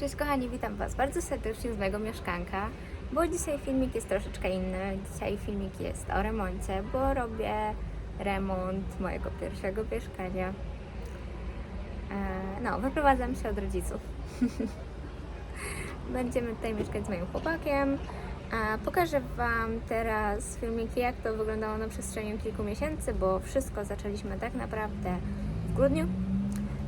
Cześć kochani, witam Was bardzo serdecznie z mojego mieszkanka, bo dzisiaj filmik jest troszeczkę inny. Dzisiaj filmik jest o remoncie, bo robię remont mojego pierwszego mieszkania. E, No, wyprowadzam się od rodziców. Będziemy tutaj mieszkać z moim chłopakiem. Pokażę Wam teraz filmiki, jak to wyglądało na przestrzeni kilku miesięcy, bo wszystko zaczęliśmy tak naprawdę w grudniu.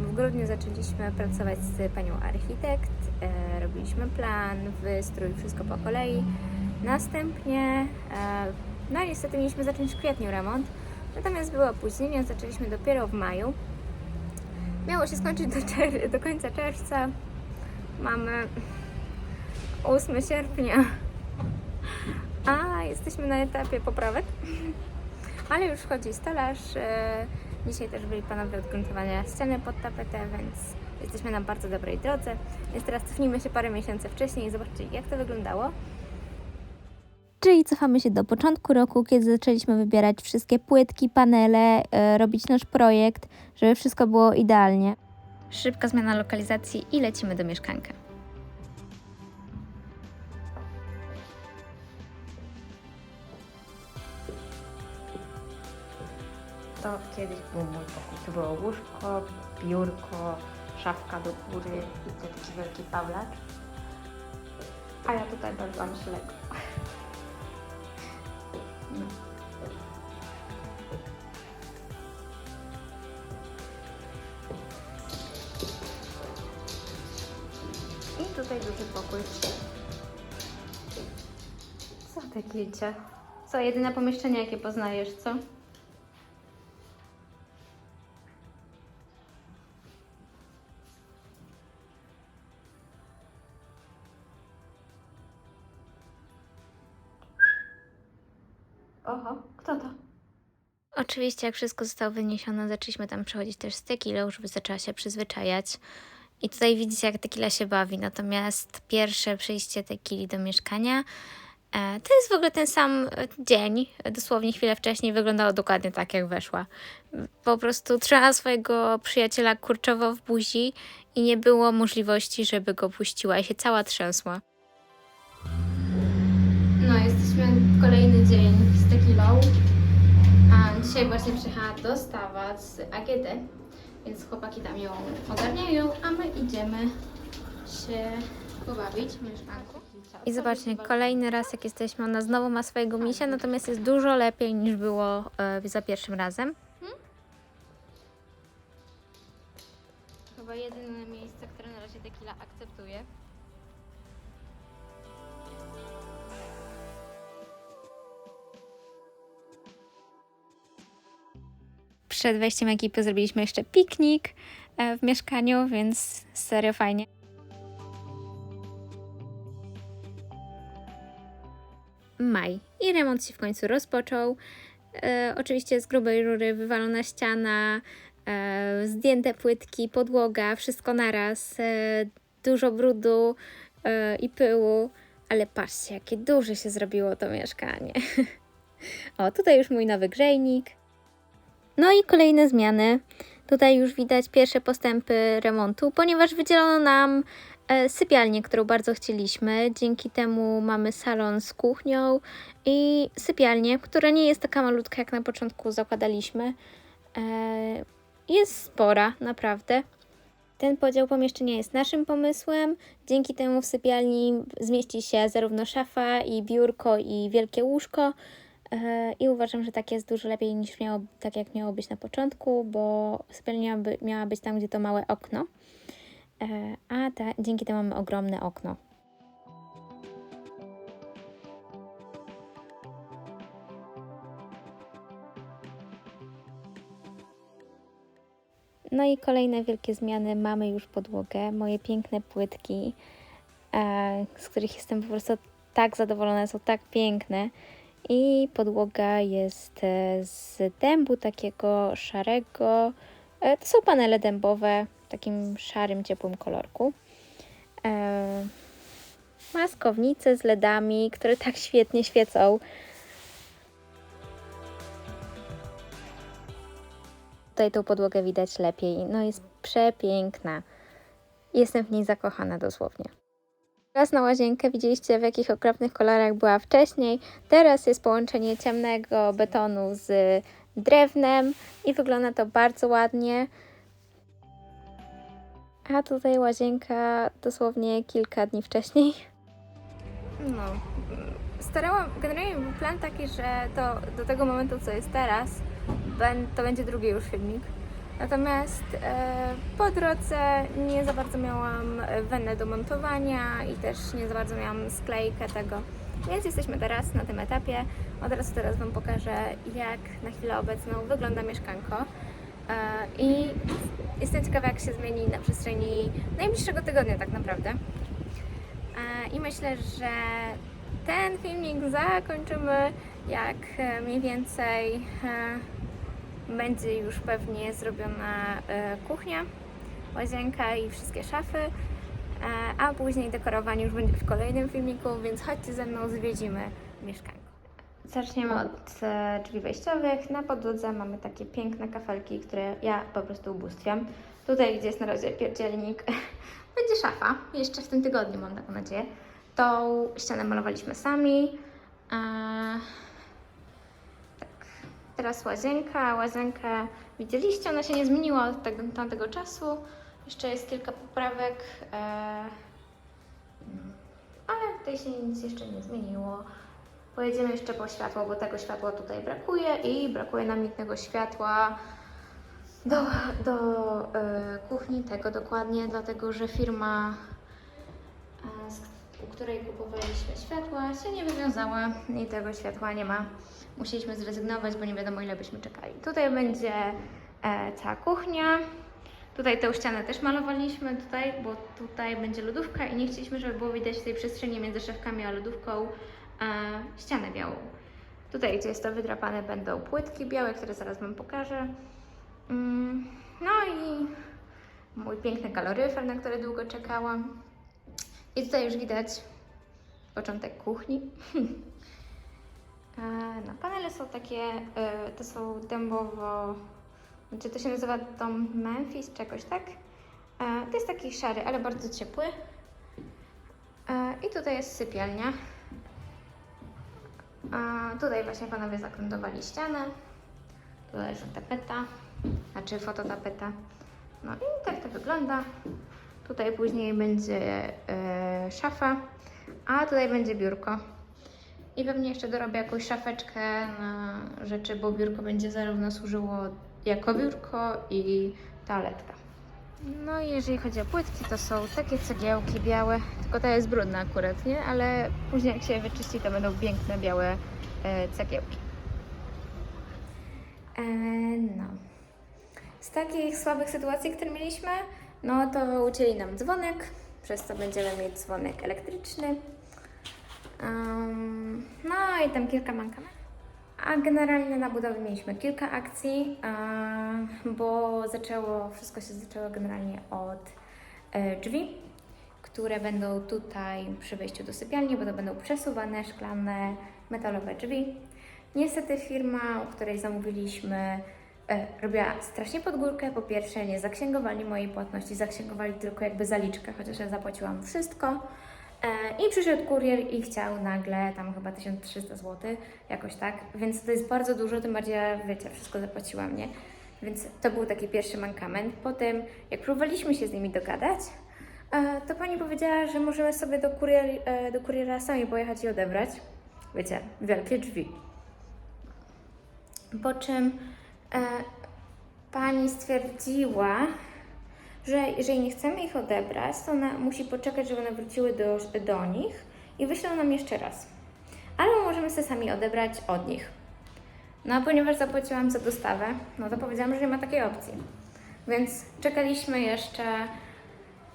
W grudniu zaczęliśmy pracować z panią architekt, e, robiliśmy plan, wystrój, wszystko po kolei. Następnie, e, no niestety mieliśmy zacząć w kwietniu remont, natomiast było opóźnienie, zaczęliśmy dopiero w maju. Miało się skończyć do, do końca czerwca. Mamy 8 sierpnia, a jesteśmy na etapie poprawek. Ale już wchodzi stolarz. Dzisiaj też byli panowie od gruntowania ściany pod tapetę, więc jesteśmy na bardzo dobrej drodze. Więc teraz cofnijmy się parę miesięcy wcześniej i zobaczcie, jak to wyglądało. Czyli cofamy się do początku roku, kiedy zaczęliśmy wybierać wszystkie płytki, panele, e, robić nasz projekt, żeby wszystko było idealnie. Szybka zmiana lokalizacji i lecimy do mieszkanka. To kiedyś był mój pokój. To było łóżko, biurko, szafka do góry i taki wielki pawlacz. A ja tutaj bawiłam się Lego. No. I tutaj duży pokój. Co te kilcie? Co, jedyne pomieszczenie jakie poznajesz, co? To? Oczywiście, jak wszystko zostało wyniesione, zaczęliśmy tam przechodzić też z tequila, już zaczęła się przyzwyczajać. I tutaj widzicie, jak tequila się bawi. Natomiast pierwsze przyjście tequili do mieszkania e, to jest w ogóle ten sam dzień. Dosłownie chwilę wcześniej wyglądało dokładnie tak, jak weszła. Po prostu trzymała swojego przyjaciela kurczowo w buzi i nie było możliwości, żeby go puściła i się cała trzęsła. No, jesteśmy kolejny dzień z tequilą. A dzisiaj właśnie przyjechała dostawa z AGD, więc chłopaki tam ją ogarniają, a my idziemy się pobawić w mieszkanku. I zobaczcie, kolejny raz jak jesteśmy, ona znowu ma swojego misia, natomiast jest dużo lepiej niż było e, za pierwszym razem. Chyba jedyne miejsce, które na razie tequila akceptuje. Przed wejściem ekipy zrobiliśmy jeszcze piknik e, w mieszkaniu, więc serio fajnie. Maj i remont się w końcu rozpoczął. E, oczywiście z grubej rury wywalona ściana, e, zdjęte płytki, podłoga, wszystko naraz, e, dużo brudu e, i pyłu, ale patrzcie, jakie duże się zrobiło to mieszkanie. o, tutaj już mój nowy grzejnik. No i kolejne zmiany. Tutaj już widać pierwsze postępy remontu, ponieważ wydzielono nam e, sypialnię, którą bardzo chcieliśmy. Dzięki temu mamy salon z kuchnią i sypialnię, która nie jest taka malutka, jak na początku zakładaliśmy. E, jest spora, naprawdę. Ten podział pomieszczenia jest naszym pomysłem. Dzięki temu w sypialni zmieści się zarówno szafa, i biurko, i wielkie łóżko. E, I uważam, że tak jest dużo lepiej niż miało, tak jak miało być na początku, bo sypialnia by, miała być tam, gdzie to małe okno, e, a ta, dzięki temu mamy ogromne okno. No i kolejne wielkie zmiany. Mamy już podłogę, moje piękne płytki, e, z których jestem po prostu tak zadowolona, są tak piękne. I podłoga jest e, z dębu takiego szarego. E, To są panele dębowe w takim szarym, ciepłym kolorku. E, Maskownice z LEDami, które tak świetnie świecą. Tutaj tą podłogę widać lepiej. No jest przepiękna. jestem w niej zakochana dosłownie. Raz na łazienkę widzieliście w jakich okropnych kolorach była wcześniej. Teraz jest połączenie ciemnego betonu z drewnem i wygląda to bardzo ładnie. A tutaj łazienka dosłownie kilka dni wcześniej. No, starałam, generalnie był plan taki, że to do tego momentu, co jest teraz, to będzie drugi już filmik. Natomiast e, po drodze nie za bardzo miałam wenę do montowania i też nie za bardzo miałam sklejkę tego. Więc jesteśmy teraz na tym etapie. Od razu teraz Wam pokażę, jak na chwilę obecną wygląda mieszkanko. E, I jestem ciekawa, jak się zmieni na przestrzeni najbliższego tygodnia tak naprawdę. E, I myślę, że ten filmik zakończymy, jak mniej więcej będzie już pewnie zrobiona e, kuchnia, łazienka i wszystkie szafy, e, a później dekorowanie już będzie w kolejnym filmiku, więc chodźcie ze mną, zwiedzimy mieszkanko. Zaczniemy od e, drzwi wejściowych. Na podłodze mamy takie piękne kafelki, które ja po prostu ubóstwiam. Tutaj, gdzie jest na razie pierdzielnik, będzie szafa. Jeszcze w tym tygodniu, mam taką nadzieję. Tą ścianę malowaliśmy sami. E, tak. Teraz łazienka. Łazienkę widzieliście, ona się nie zmieniła od tego, tamtego czasu. Jeszcze jest kilka poprawek, e, ale tutaj się nic jeszcze nie zmieniło. Pojedziemy jeszcze po światło, bo tego światła tutaj brakuje i brakuje nam innego światła do, do e, kuchni, tego dokładnie, dlatego że firma, u której kupowaliśmy światła, się nie wywiązała i tego światła nie ma. Musieliśmy zrezygnować, bo nie wiadomo ile byśmy czekali. Tutaj będzie e, cała kuchnia. Tutaj tę ścianę też malowaliśmy tutaj, bo tutaj będzie lodówka i nie chcieliśmy, żeby było widać w tej przestrzeni między szafkami a lodówką e, ścianę białą. Tutaj, gdzie jest to wydrapane, będą płytki białe, które zaraz Wam pokażę. Mm, No i mój piękny kaloryfer, na który długo czekałam. I tutaj już widać początek kuchni. E, No, panele są takie, e, to są dębowo, czy to się nazywa dom Memphis, czy jakoś tak? E, To jest taki szary, ale bardzo ciepły. I tutaj jest sypialnia. Tutaj właśnie panowie zakrętowali ścianę. Tu leży tapeta, znaczy fototapeta. No i tak to wygląda. Tutaj później będzie e, szafa, a tutaj będzie biurko. I pewnie jeszcze dorobię jakąś szafeczkę na rzeczy, bo biurko będzie zarówno służyło jako biurko i toaletka. No i jeżeli chodzi o płytki, to są takie cegiełki białe, tylko ta jest brudna akurat, nie? Ale później jak się je wyczyści, to będą piękne białe e, cegiełki. E, no. Z takich słabych sytuacji, które mieliśmy, no to ucięli nam dzwonek, przez co będziemy mieć dzwonek elektryczny. Em, no i tam kilka mankamentów. A generalnie na budowie mieliśmy kilka akcji, bo zaczęło, wszystko się zaczęło generalnie od e, drzwi, które będą tutaj przy wejściu do sypialni, bo to będą przesuwane, szklane, metalowe drzwi. Niestety firma, u której zamówiliśmy, robiła strasznie pod górkę. Po pierwsze, nie zaksięgowali mojej płatności, zaksięgowali tylko jakby zaliczkę, chociaż ja zapłaciłam wszystko. E, I przyszedł kurier i chciał nagle tam chyba 1300 zł, jakoś tak. Więc to jest bardzo dużo, tym bardziej, wiecie, wszystko zapłaciłam, nie? Więc to był taki pierwszy mankament. Potem, jak próbowaliśmy się z nimi dogadać, e, to pani powiedziała, że możemy sobie do, kurier, e, do kuriera sami pojechać i odebrać. Wiecie, wielkie drzwi. Po czym e, pani stwierdziła, że jeżeli nie chcemy ich odebrać, to ona musi poczekać, żeby one wróciły do, do nich i wyślą nam jeszcze raz. Albo możemy sobie sami odebrać od nich. No a ponieważ zapłaciłam za dostawę, no to powiedziałam, że nie ma takiej opcji. Więc czekaliśmy jeszcze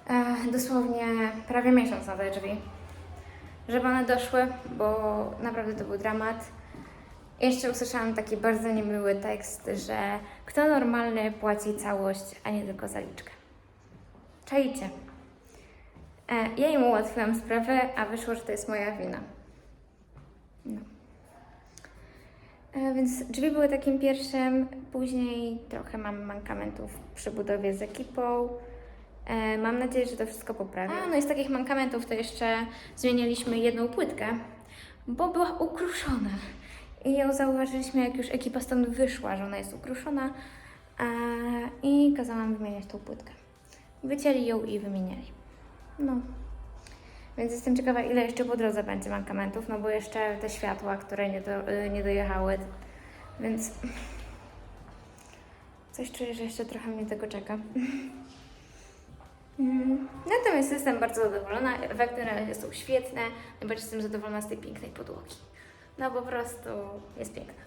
e, dosłownie prawie miesiąc na te drzwi, żeby one doszły, bo naprawdę to był dramat. Jeszcze usłyszałam taki bardzo niemiły tekst, że kto normalny płaci całość, a nie tylko zaliczkę. Czajcie. E, ja im ułatwiłam sprawę, a wyszło, że to jest moja wina. No. E, więc drzwi były takim pierwszym, później trochę mam mankamentów przy budowie z ekipą E, mam nadzieję, że to wszystko poprawi. A, no i z takich mankamentów to jeszcze zmienialiśmy jedną płytkę, bo była ukruszona. I ją zauważyliśmy, jak już ekipa stąd wyszła, że ona jest ukruszona. I kazałam wymieniać tą płytkę. Wycięli ją i wymieniali. No. Więc jestem ciekawa, ile jeszcze po drodze będzie mankamentów, no bo jeszcze te światła, które nie, do, y, nie dojechały, więc coś czuję, że jeszcze trochę mnie tego czeka. Mm, Natomiast jestem bardzo zadowolona, efekty na razie są świetne, najbardziej jestem zadowolona z tej pięknej podłogi. No po prostu jest piękna.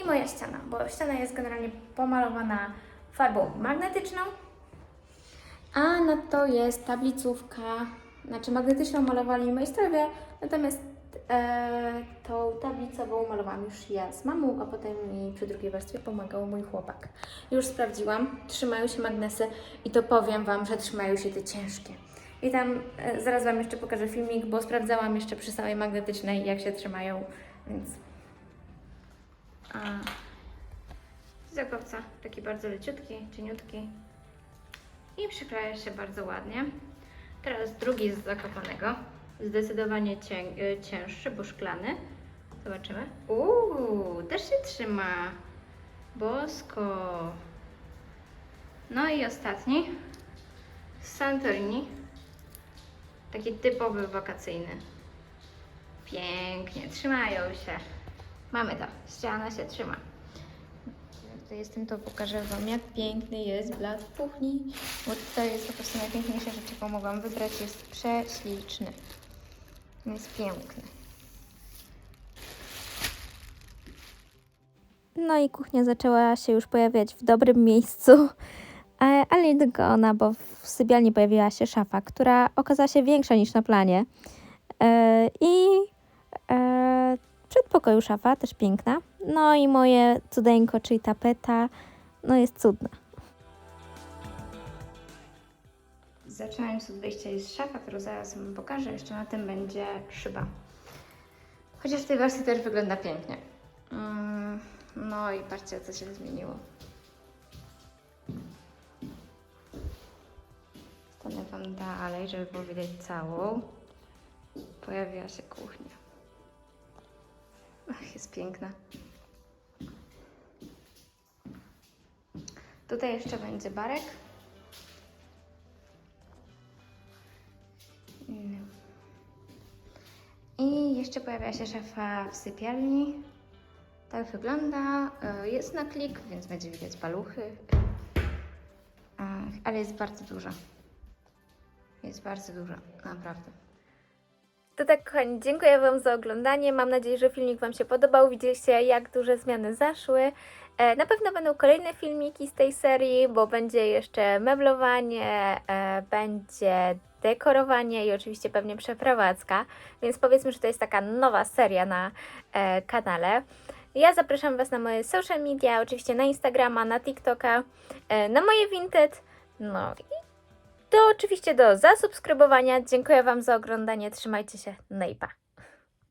I moja ściana, bo ściana jest generalnie pomalowana farbą magnetyczną, a na to jest tablicówka, znaczy magnetyczną malowali majstrowie, natomiast e, tą tablicową malowałam już ja z mamą, a potem mi przy drugiej warstwie pomagał mój chłopak. Już sprawdziłam, trzymają się magnesy i to powiem Wam, że trzymają się te ciężkie. I tam e, zaraz Wam jeszcze pokażę filmik, bo sprawdzałam jeszcze przy samej magnetycznej, jak się trzymają, więc... A... Taki bardzo leciutki, cieniutki i przykleja się bardzo ładnie. Teraz drugi z zakopanego, zdecydowanie cię, y, cięższy, bo szklany. Zobaczymy. Uuu, też się trzyma. Bosko. No i ostatni Santorini. Taki typowy wakacyjny. Pięknie, trzymają się. Mamy to, ściana się trzyma. To jestem, to pokażę Wam, jak piękny jest blat w kuchni, bo to jest po prostu najpiękniejsza rzecz, jaką mogłam wybrać. Jest prześliczny. Jest piękny. No i kuchnia zaczęła się już pojawiać w dobrym miejscu, e, ale nie tylko ona, bo w sypialni pojawiła się szafa, która okazała się większa niż na planie. E, I e, przedpokoju szafa, też piękna. No i moje cudeńko, czyli tapeta, no jest cudna. Zaczynając od wyjścia jest szafa, którą zaraz Wam pokażę. Jeszcze na tym będzie szyba. Chociaż w tej wersji też wygląda pięknie. Mm, No i patrzcie, co się zmieniło. Stanę Wam dalej, żeby było widać całą. Pojawiła się kuchnia. Ach, jest piękna. Tutaj jeszcze będzie barek. I jeszcze pojawia się szafa w sypialni. Tak wygląda. E, Jest na klik, więc będzie widać paluchy. Ach, Ale jest bardzo duża. Jest bardzo duża, naprawdę. To tak, kochani, dziękuję Wam za oglądanie. Mam nadzieję, że filmik Wam się podobał. Widzieliście, jak duże zmiany zaszły. E, Na pewno będą kolejne filmiki z tej serii, bo będzie jeszcze meblowanie, e, będzie dekorowanie i oczywiście pewnie przeprowadzka, więc powiedzmy, że to jest taka nowa seria na e, kanale. Ja zapraszam Was na moje social media, oczywiście na Instagrama, na TikToka, na moje Vinted, no i to oczywiście do zasubskrybowania. Dziękuję Wam za oglądanie, trzymajcie się, no pa!